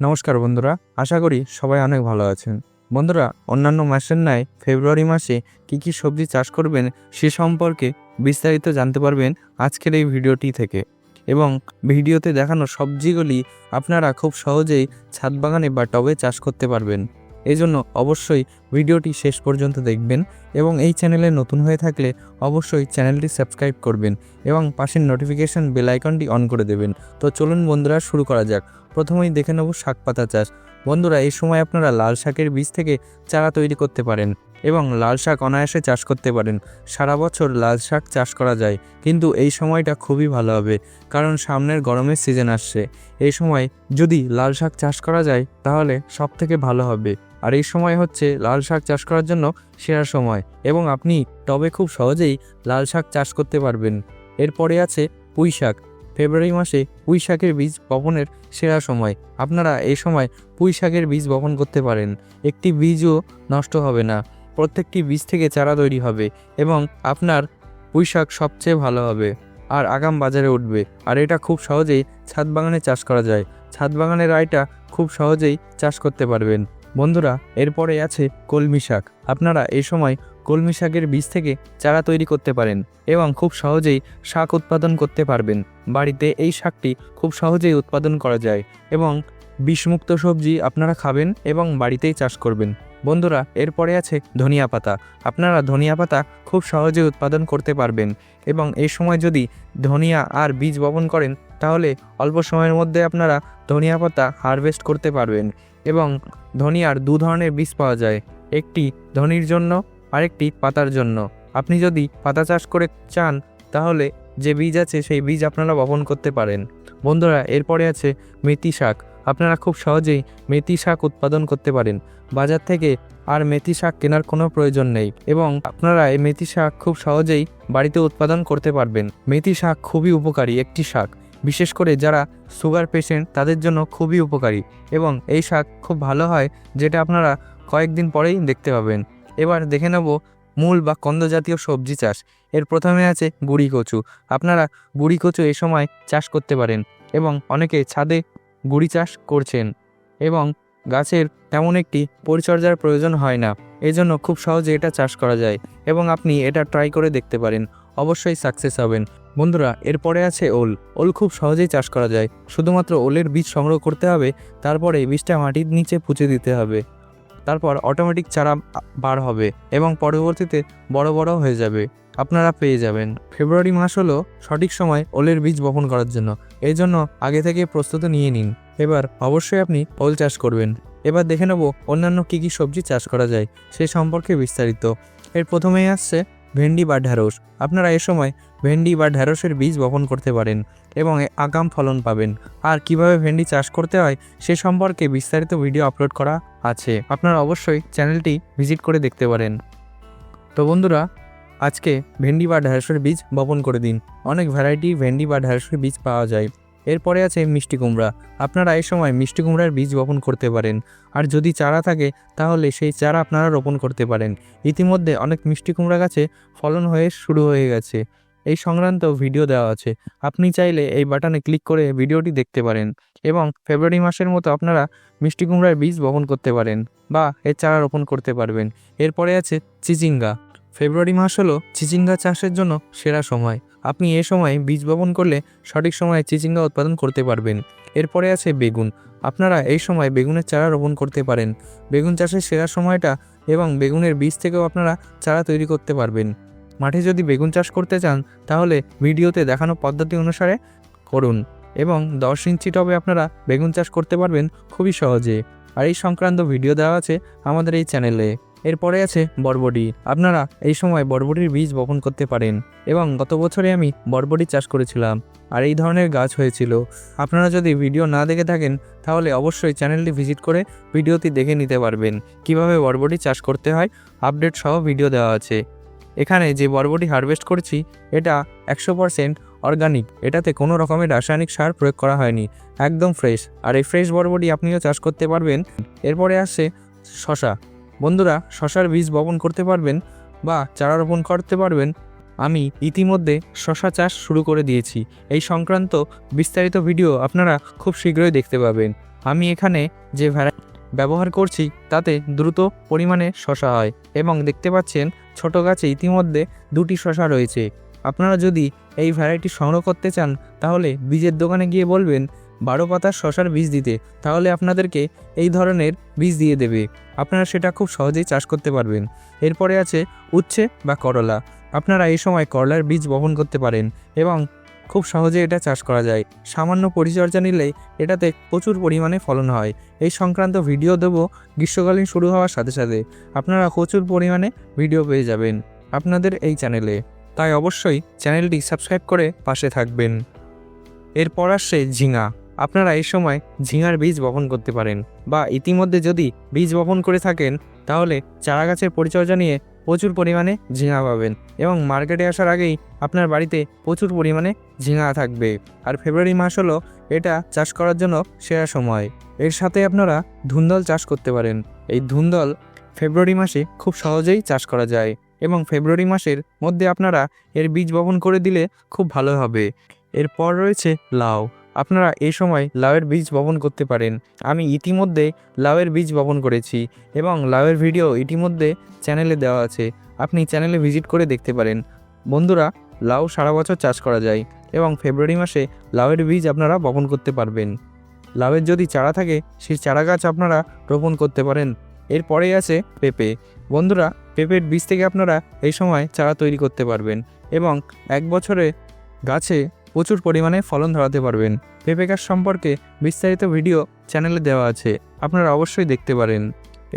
নমস্কার বন্ধুরা, আশা করি সবাই অনেক ভালো আছেন। বন্ধুরা, অন্যান্য মাসের ন্যায় ফেব্রুয়ারি মাসে কী কী সবজি চাষ করবেন সে সম্পর্কে বিস্তারিত জানতে পারবেন আজকের এই ভিডিওটি থেকে। এবং ভিডিওতে দেখানো সবজিগুলি আপনারা খুব সহজেই ছাদ বাগানে বা টবে চাষ করতে পারবেন। এজন্য অবশ্যই ভিডিওটি শেষ পর্যন্ত দেখবেন এবং এই চ্যানেলে নতুন হয়ে থাকলে অবশ্যই চ্যানেলটি সাবস্ক্রাইব করবেন এবং পাশের নোটিফিকেশান বেল আইকনটি অন করে দেবেন। তো চলুন বন্ধুরা, শুরু করা যাক। প্রথমেই দেখে নেব শাক পাতা চাষ। বন্ধুরা, এই সময় আপনারা লাল শাকের বীজ থেকে চারা তৈরি করতে পারেন এবং লাল শাক অনায়াসে চাষ করতে পারেন। সারা বছর লাল শাক চাষ করা যায়, কিন্তু এই সময়টা খুবই ভালো হবে, কারণ সামনের গরমের সিজন আসছে। এই সময় যদি লাল শাক চাষ করা যায়, তাহলে সব থেকে ভালো হবে। আর এই সময় হচ্ছে লাল শাক চাষ করার জন্য সেরা সময়, এবং আপনি টবে খুব সহজেই লাল শাক চাষ করতে পারবেন। এরপরে আছে পুঁই শাক। ফেব্রুয়ারি মাসে পুঁই শাকের বীজ বপনের সেরা সময়। আপনারা এই সময় পুঁই শাকের বীজ বপন করতে পারেন। একটি বীজও নষ্ট হবে না। প্রত্যেকটি বীজ থেকে চারা তৈরি হবে এবং আপনার পুঁই শাক সবচেয়ে ভালো হবে। আর আগাম বাজারে উঠবে। আর এটা খুব সহজেই ছাদ বাগানে চাষ করা যায়। ছাদ বাগানের আয়টা খুব সহজেই চাষ করতে পারবেন। বন্ধুরা, এরপরে আছে কলমি শাক। আপনারা এই সময় কলমি শাকের বীজ থেকে চারা তৈরি করতে পারেন এবং খুব সহজেই শাক উৎপাদন করতে পারবেন। বাড়িতে এই শাকটি খুব সহজেই উৎপাদন করা যায় এবং বিষমুক্ত সবজি আপনারা খাবেন এবং বাড়িতেই চাষ করবেন। বন্ধুরা, এরপরে আছে ধনিয়া পাতা। আপনারা ধনিয়া পাতা খুব সহজে উৎপাদন করতে পারবেন এবং এই সময় যদি ধনিয়া আর বীজ বপন করেন, তাহলে অল্প সময়ের মধ্যে আপনারা ধনিয়া পাতা হারভেস্ট করতে পারবেন এবং ধনিয়ার দু ধরনের বীজ পাওয়া যায়। একটি ধনির জন্য আরেকটি পাতার জন্য। আপনি যদি পাতা চাষ করে চান, তাহলে যে বীজ আছে, সেই বীজ আপনারা বপন করতে পারেন। বন্ধুরা, এরপরে আছে মেথি শাক। আপনারা খুব সহজেই মেথি শাক উৎপাদন করতে পারেন। বাজার থেকে আর মেথি শাক কেনার কোনো প্রয়োজন নেই এবং আপনারা এই মেথি শাক খুব সহজেই বাড়িতে উৎপাদন করতে পারবেন। মেথি শাক খুবই উপকারী একটি শাক। বিশেষ করে যারা সুগার পেশেন্ট, তাদের জন্য খুবই উপকারী এবং এই শাক খুব ভালো হয়, যেটা আপনারা কয়েকদিন পরেই দেখতে পাবেন। এবার দেখে নেব মূল বা কন্দ জাতীয় সবজি চাষ। এর প্রথমে আছে গুড়ি কচু। আপনারা গুড়ি কচু এ সময় চাষ করতে পারেন এবং অনেকে ছাদে গুড়ি চাষ করছেন এবং গাছের তেমন একটি পরিচর্যার প্রয়োজন হয় না। এজন্য খুব সহজে এটা চাষ করা যায় এবং আপনি এটা ট্রাই করে দেখতে পারেন। অবশ্যই সাকসেস হবেন। বন্ধুরা, এরপরে আছে ওল। ওল খুব সহজেই চাষ করা যায়। শুধুমাত্র ওলের বীজ সংগ্রহ করতে হবে, তারপরে বীজটা মাটির নিচে পুঁতে দিতে হবে। তারপর অটোমেটিক চারা বার হবে এবং পরবর্তীতে বড় বড় হয়ে যাবে। আপনারা পেয়ে যাবেন। ফেব্রুয়ারি মাস হলো সঠিক সময় ওলের বীজ বপন করার জন্য। এই জন্য আগে থেকে প্রস্তুতি নিয়ে নিন। এবার অবশ্যই আপনি ওল চাষ করবেন। এবার দেখে নেব অন্যান্য কী কী সবজি চাষ করা যায়, সে সম্পর্কে বিস্তারিত। এর প্রথমেই আসছে ভেন্ডি বা ঢ্যাঁড়স। আপনারা এ সময় ভেন্ডি বা ঢ্যাঁড়সের বীজ বপন করতে পারেন এবং আগাম ফলন পাবেন। আর কীভাবে ভেন্ডি চাষ করতে হয় সে সম্পর্কে বিস্তারিত ভিডিও আপলোড করা আছে, আপনারা অবশ্যই চ্যানেলটি ভিজিট করে দেখতে পারেন। তো বন্ধুরা, আজকে ভেন্ডি বা ঢ্যাঁড়সের বীজ বপন করে দিন। অনেক ভ্যারাইটি ভেন্ডি বা ঢ্যাঁড়সের বীজ পাওয়া যায়। এরপরে আছে মিষ্টি কুমড়া। আপনারা এই সময় মিষ্টি কুমড়ার বীজ বপন করতে পারেন। আর যদি চারা থাকে, তাহলে সেই চারা আপনারা রোপণ করতে পারেন। ইতিমধ্যে অনেক মিষ্টি কুমড়া গাছে ফলন হয়ে শুরু হয়ে গেছে। এই সংক্রান্ত ভিডিও দেওয়া আছে। আপনি চাইলে এই বাটনে ক্লিক করে ভিডিওটি দেখতে পারেন এবং ফেব্রুয়ারি মাসের মতো আপনারা মিষ্টি কুমড়ার বীজ বপন করতে পারেন বা এর চারা রোপণ করতে পারবেন। এরপরে আছে চিচিঙ্গা। ফেব্রুয়ারি মাস হলো চিচিঙ্গা চাষের জন্য সেরা সময়। আপনি এ সময় বীজ বপন করলে সঠিক সময়ে চিচিঙ্গা উৎপাদন করতে পারবেন। এরপরে আছে বেগুন। আপনারা এই সময় বেগুনের চারা রোপণ করতে পারেন। বেগুন চাষের সেরা সময়টা এবং বেগুনের বীজ থেকেও আপনারা চারা তৈরি করতে পারবেন। মাঠে যদি বেগুন চাষ করতে চান, তাহলে ভিডিওতে দেখানো পদ্ধতি অনুসারে করুন এবং দশ ইঞ্চি টবে আপনারা বেগুন চাষ করতে পারবেন খুবই সহজে। আর এই সংক্রান্ত ভিডিও দেওয়া আছে আমাদের এই চ্যানেলে। এরপরে আছে বরবটি। আপনারা এই সময় বরবটির বীজ বপন করতে পারেন এবং গত বছরে আমি বরবটি চাষ করেছিলাম আর এই ধরনের গাছ হয়েছিল। আপনারা যদি ভিডিও না দেখে থাকেন, তাহলে অবশ্যই চ্যানেলটি ভিজিট করে ভিডিওটি দেখে নিতে পারবেন। কীভাবে বরবটি চাষ করতে হয় আপডেট সহ ভিডিও দেওয়া আছে। এখানে যে বরবটি হারভেস্ট করছি, এটা একশো পারসেন্ট অর্গানিক। এটাতে কোনো রকমের রাসায়নিক সার প্রয়োগ করা হয়নি। একদম ফ্রেশ। আর এই ফ্রেশ বরবটি আপনিও চাষ করতে পারবেন। এরপরে আসছে শশা। বন্ধুরা, শশার বীজ বপন করতে পারবেন বা চারা রোপণ করতে পারবেন। আমি ইতিমধ্যে শশা চাষ শুরু করে দিয়েছি। এই সংক্রান্ত বিস্তারিত ভিডিও আপনারা খুব শীঘ্রই দেখতে পাবেন। আমি এখানে যে ভ্যারাইটি ব্যবহার করছি তাতে দ্রুত পরিমাণে শশা হয় এবং দেখতে পাচ্ছেন ছোট গাছে ইতিমধ্যে দুটি শশা রয়েছে। আপনারা যদি এই ভ্যারাইটি সংগ্রহ করতে চান, তাহলে বীজের দোকানে গিয়ে বলবেন, বারো পাতার শশার বীজ দিতে। তাহলে আপনাদেরকে এই ধরনের বীজ দিয়ে দেবে। আপনারা সেটা খুব সহজেই চাষ করতে পারবেন। এরপরে আছে উচ্ছে বা করলা। আপনারা এই সময় করলার বীজ বপন করতে পারেন এবং খুব সহজে এটা চাষ করা যায়। সামান্য পরিচর্যা নিলেই এটাতে প্রচুর পরিমাণে ফলন হয়। এই সংক্রান্ত ভিডিও দেবো গ্রীষ্মকালীন শুরু হওয়ার সাথে সাথে। আপনারা প্রচুর পরিমাণে ভিডিও পেয়ে যাবেন আপনাদের এই চ্যানেলে। তাই অবশ্যই চ্যানেলটি সাবস্ক্রাইব করে পাশে থাকবেন। এরপর আসছে ঝিঙা। আপনারা এই সময় ঝিঙার বীজ বপন করতে পারেন বা ইতিমধ্যে যদি বীজ বপন করে থাকেন, তাহলে চারা গাছের পরিচর্যা নিয়ে প্রচুর পরিমাণে ঝিঙা পাবেন এবং মার্কেটে আসার আগেই আপনার বাড়িতে প্রচুর পরিমাণে ঝিঙা থাকবে। আর ফেব্রুয়ারি মাস হলো এটা চাষ করার জন্য সেরা সময়। এর সাথে আপনারা ধুন্দল চাষ করতে পারেন। এই ধুন্দল ফেব্রুয়ারি মাসে খুব সহজেই চাষ করা যায় এবং ফেব্রুয়ারি মাসের মধ্যে আপনারা এর বীজ বপন করে দিলে খুব ভালো হবে। এরপর রয়েছে লাউ। আপনারা এই সময় লাউয়ের বীজ বপন করতে পারেন। আমি ইতিমধ্যে লাউয়ের বীজ বপন করেছি এবং লাউয়ের ভিডিও ইতিমধ্যে চ্যানেলে দেওয়া আছে। আপনি চ্যানেলে ভিজিট করে দেখতে পারেন। বন্ধুরা, লাউ সারা বছর চাষ করা যায় এবং ফেব্রুয়ারি মাসে লাউয়ের বীজ আপনারা বপন করতে পারবেন। লাউয়ের যদি চারা থাকে, সেই চারা গাছ আপনারা রোপণ করতে পারেন। এরপরেই আছে পেঁপে। বন্ধুরা, পেঁপের বীজ থেকে আপনারা এই সময় চারা তৈরি করতে পারবেন এবং এক বছরে গাছে প্রচুর পরিমাণে ফলন ধরাতে পারবেন। পেঁপে গাছ সম্পর্কে বিস্তারিত ভিডিও চ্যানেলে দেওয়া আছে, আপনারা অবশ্যই দেখতে পারেন।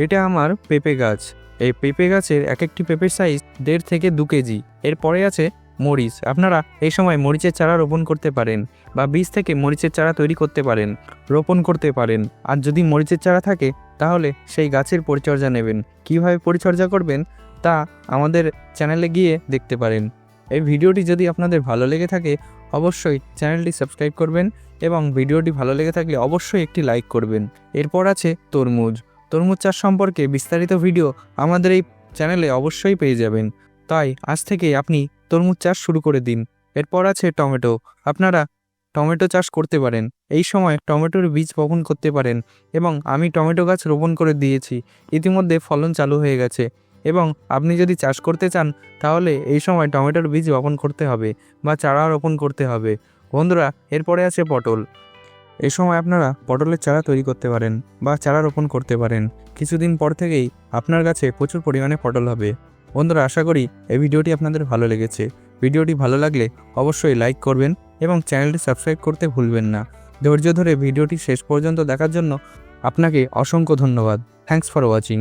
এটা আমার পেঁপে গাছ। এই পেঁপে গাছের এক একটি পেঁপের সাইজ দেড় থেকে দু কেজি। এরপরে আছে মরিচ। আপনারা এই সময় মরিচের চারা রোপণ করতে পারেন বা বীজ থেকে মরিচের চারা তৈরি করতে পারেন, রোপণ করতে পারেন। আর যদি মরিচের চারা থাকে, তাহলে সেই গাছের পরিচর্যা নেবেন। কীভাবে পরিচর্যা করবেন, তা আমাদের চ্যানেলে গিয়ে দেখতে পারেন। এই ভিডিওটি যদি আপনাদের ভালো লেগে থাকে, অবশ্যই চ্যানেলটি সাবস্ক্রাইব করবেন এবং ভিডিওটি ভালো লেগে থাকলে অবশ্যই একটি লাইক করবেন। এরপর আছে তরমুজ। তরমুজ চাষ সম্পর্কে বিস্তারিত ভিডিও আমাদের এই চ্যানেলে অবশ্যই পেয়ে যাবেন। তাই আজ থেকে আপনি তরমুজ চাষ শুরু করে দিন। এরপর আছে টমেটো। আপনারা টমেটো চাষ করতে পারেন। এই সময় টমেটোর বীজ বপন করতে পারেন এবং আমি টমেটো গাছ রোপণ করে দিয়েছি। ইতিমধ্যে ফলন চালু হয়ে গেছে। এবং আপনি যদি চাষ করতে চান, তাহলে এই সময় টমেটোর বীজ বপন করতে হবে বা চারা রোপণ করতে হবে। বন্ধুরা, এরপরে আছে পটল। এই সময় আপনারা পটলের চারা তৈরি করতে পারেন বা চারা রোপণ করতে পারেন। কিছুদিন পর থেকেই আপনার কাছে প্রচুর পরিমাণে পটল হবে। বন্ধুরা, আশা করি এই ভিডিওটি আপনাদের ভালো লেগেছে। ভিডিওটি ভালো লাগলে অবশ্যই লাইক করবেন এবং চ্যানেলটি সাবস্ক্রাইব করতে ভুলবেন না। ধৈর্য ধরে ভিডিওটি শেষ পর্যন্ত দেখার জন্য আপনাকে অসংখ্য ধন্যবাদ। Thanks for watching.